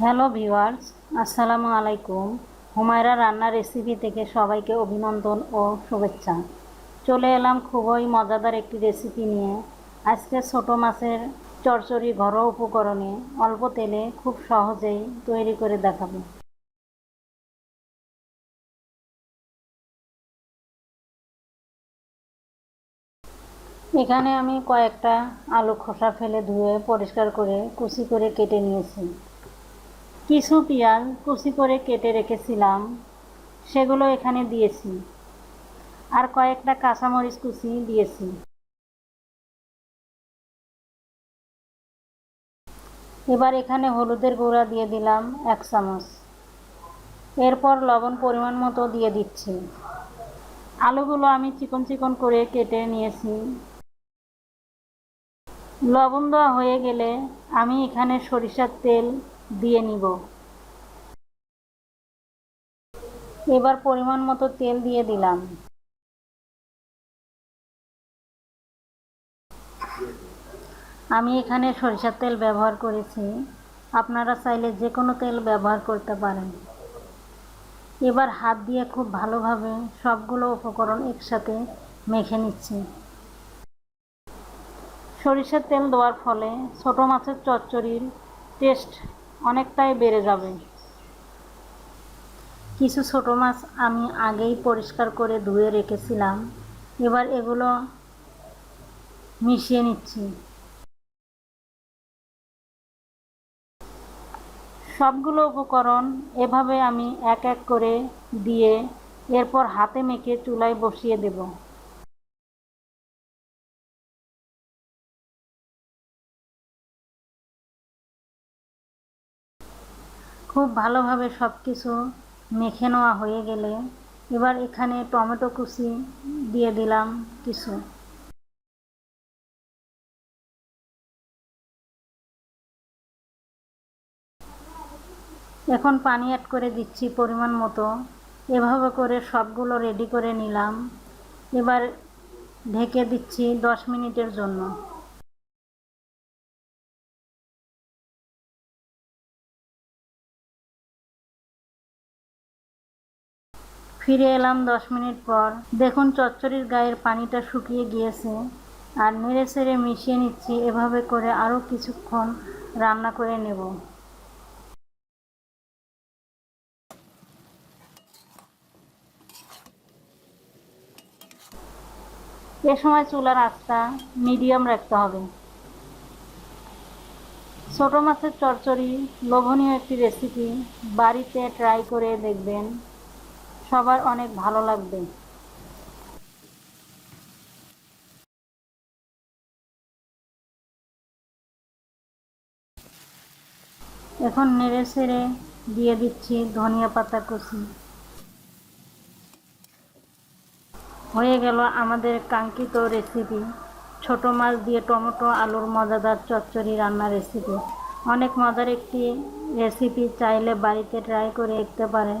Hello viewers, আসসালামু আলাইকুম। হুমায়রা রান্নার রেসিপি থেকে সবাইকে অভিনন্দন ও শুভেচ্ছা। চলে এলাম খুবই মজাদার একটি রেসিপি নিয়ে। আজকে ছোট মাছের চরচড়ি ঘরোয়া উপকরণে অল্প তেলে খুব সহজেই তৈরি করে দেখাবো। এখানে আমি কয়েকটা আলু খোসা ফেলে ধুয়ে পরিষ্কার করে কুচি করে কেটে নিয়েছি। কিছু পেঁয়াজ কুচি করে কেটে রেখেছিলাম, সেগুলো এখানে দিয়েছি। আর কয়েকটা কাঁচামরিচ কুচি দিয়েছি। এবার এখানে হলুদের গুঁড়া দিয়ে দিলাম এক চামচ। এরপর লবণ পরিমাণ মতো দিয়ে দিচ্ছি। আলুগুলো আমি চিকন চিকন করে কেটে নিয়েছি। লবণ দেওয়া হয়ে গেলে আমি এখানে সরিষার তেল দিয়ে নিব। এবার পরিমাণ মতো তেল দিয়ে দিলাম। আমি এখানে সরিষার তেল ব্যবহার করেছি। আপনারা চাইলে যে কোনো তেল ব্যবহার করতে পারেন। এবার হাত দিয়ে খুব ভালোভাবে সবগুলো উপকরণ একসাথে মেখে নিচ্ছি। সরিষার তেল দেওয়ার ফলে ছোট মাছের চচ্চড়ির টেস্ট অনেকটাই বেড়ে যাবে। কিছু ছোট মাছ আমি আগেই পরিষ্কার করে ধুয়ে রেখেছিলাম। এবার এগুলো মিশিয়ে নিচ্ছি। সবগুলো উপকরণ এভাবে আমি এক এক করে দিয়ে এরপর হাতে মেখে চুলায় বসিয়ে দেব। খুব ভালোভাবে সব কিছু মেখে নেওয়া হয়ে গেলে এবার এখানে টমেটো কুচি দিয়ে দিলাম কিছু। এখন পানি অ্যাড করে দিচ্ছি পরিমাণ মতো। এভাবে করে সবগুলো রেডি করে নিলাম। এবার ঢেকে দিচ্ছি দশ মিনিটের জন্য। ফিরে এলাম দশ মিনিট পর। দেখুন চচ্চড়ির গায়ের পানিটা শুকিয়ে গিয়েছে আর নেড়ে চেড়ে মিশিয়ে নিচ্ছি। এভাবে করে আরও কিছুক্ষণ রান্না করে নেব। এ সময় চুলার আঁচটা মিডিয়াম রাখতে হবে। ছোট মাছের চচ্চড়ি লোভনীয় একটি রেসিপি বাড়িতে ট্রাই করে দেখবেন। সবার অনেক ভালো লাগবে। এখন নেড়ে ছেড়ে দিয়ে দিচ্ছি ধনিয়া পাতা কুচি। হয়ে গেল আমাদের কাঙ্ক্ষিত রেসিপি ছোট মাছ দিয়ে টমেটো, আলুর মজাদার চচ্চড়ি রান্নার রেসিপি অনেক মজার একটি রেসিপি চাইলে বাড়িতে ট্রাই করে দেখতে পারেন।